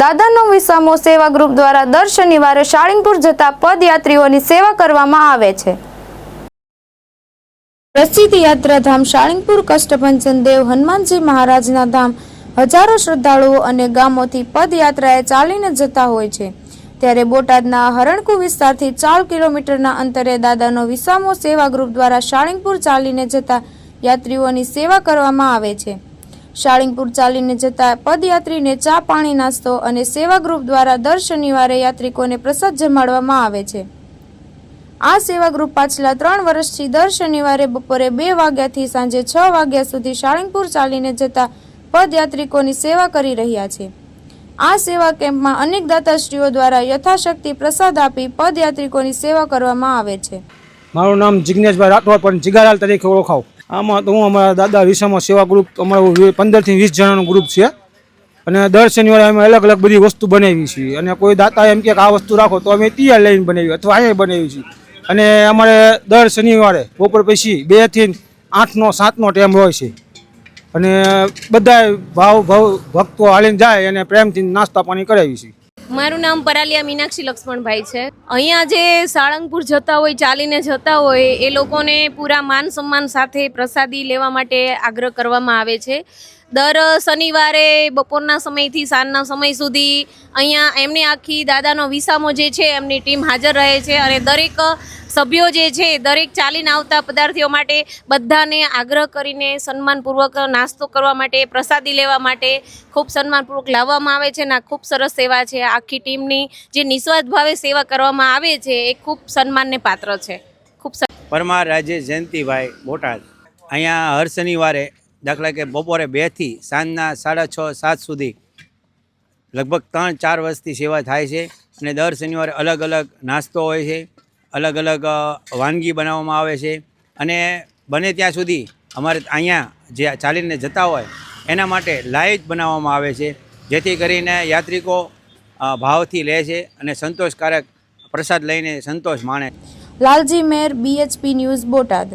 દાદાનો વિસામો સેવા ગ્રુપ દ્વારા દર શનિવારે શાળીંગપુર જતા પદયાત્રીઓની સેવા કરવામાં આવે છે. પ્રસિદ્ધ યાત્રાધામ શાળીંગપુર કષ્ટભંજન દેવ હનુમાનજી મહારાજના ધામ હજારો શ્રદ્ધાળુઓ અને ગામોથી પદયાત્રાએ ચાલીને જતા હોય છે. ત્યારે બોટાદના હરણકુ વિસ્તારથી ચાર કિલોમીટરના અંતરે દાદાનો વિસામો સેવા ગ્રુપ દ્વારા શાળીંગપુર ચાલીને જતા યાત્રીઓની સેવા કરવામાં આવે છે. શાળીંગપુર ચાલીને જતા પદયાત્રીને ચા પાણી નાસ્તો અને સેવા ગ્રુપ દ્વારા દર શનિવારે યાત્રિકોને પ્રસાદ જમાડવામાં આવે છે. આ સેવા ગ્રુપ પાછલા ત્રણ વર્ષથી દર શનિવારે બપોરે બે વાગ્યાથી સાંજે છ વાગ્યા સુધી શાળિંગપુર ચાલીને જતા પદયાત્રિકોની સેવા કરી રહ્યા છે. આ સેવા કેમ્પમાં અનેક દાતાશ્રીઓ દ્વારા યથાશક્તિ પ્રસાદ આપી પદયાત્રિકોની સેવા કરવામાં આવે છે. મારું નામ જિજ્ઞેશભાઈ રાઠોડ પણ જીગાલાલ તરીકે ઓળખાવ. આમાં તો હું અમારા દાદા વિસામાં સેવા ગ્રુપ અમારું પંદરથી વીસ જણાનું ગ્રુપ છે. અને દર શનિવારે અમે અલગ અલગ બધી વસ્તુ બનાવી છીએ. અને કોઈ દાતા એમ કે આ વસ્તુ રાખો, તો અમે ત્યાં લઈને બનાવી અથવા અહીંયા બનાવી છીએ. અને અમારે દર શનિવારે, બપોર પછી બેથી આઠનો, સાતનો ટાઈમ હોય છે. અને બધા ભાવ ભાવ ભક્તો હાલીને જાય અને પ્રેમથી નાસ્તા પાણી કરાવી છીએ. મારું નામ પરાલિયા મીનાક્ષી લક્ષ્મણભાઈ છે. અહીંયા જે સાળંગપુર જતા હોય, ચાલીને જતા હોય, એ લોકોને પૂરા માન સન્માન સાથે પ્રસાદી લેવા માટે આગ્રહ કરવામાં આવે છે. દર શનિવારે બપોરના સમયથી સાંજના સમય સુધી અહીંયા એમની આખી દાદાનો વિસામો જે છે, એમની ટીમ હાજર રહે છે અને દરેક સભ્યો જે છે, દરેક ચાલીને આવતા પદાર્થીઓ માટે બધાને આગ્રહ કરીને સન્માનપૂર્વક નાસ્તો કરવા માટે, પ્રસાદી લેવા માટે ખૂબ સન્માનપૂર્વક લાવવામાં આવે છે અને ખૂબ સરસ સેવા છે. આખી ટીમની જે નિસ્વાર્થ ભાવે સેવા કરવામાં આવે છે, એ ખૂબ સન્માનને પાત્ર છે. ખૂબ સરસ પરમાર રાજેશ જયંતિભાઈ બોટાદ. અહીંયા હર શનિવારે દાખલા કે બપોરે બેથી સાંજના સાડા છ, સાત સુધી લગભગ ત્રણ, ચાર વર્ષથી સેવા થાય છે અને દર શનિવારે અલગ અલગ નાસ્તો હોય છે, અલગ અલગ વાનગી બનાવવામાં આવે છે અને બને ત્યાં સુધી અમારે અહીંયા જે ચાલીને જતા હોય એના માટે લાઈવ બનાવવામાં આવે છે, જેથી કરીને યાત્રિકો ભાવથી લે છે અને સંતોષકારક પ્રસાદ લઈને સંતોષ માણે લાલજી મેર બીએચપી ન્યૂઝ બોટાદ.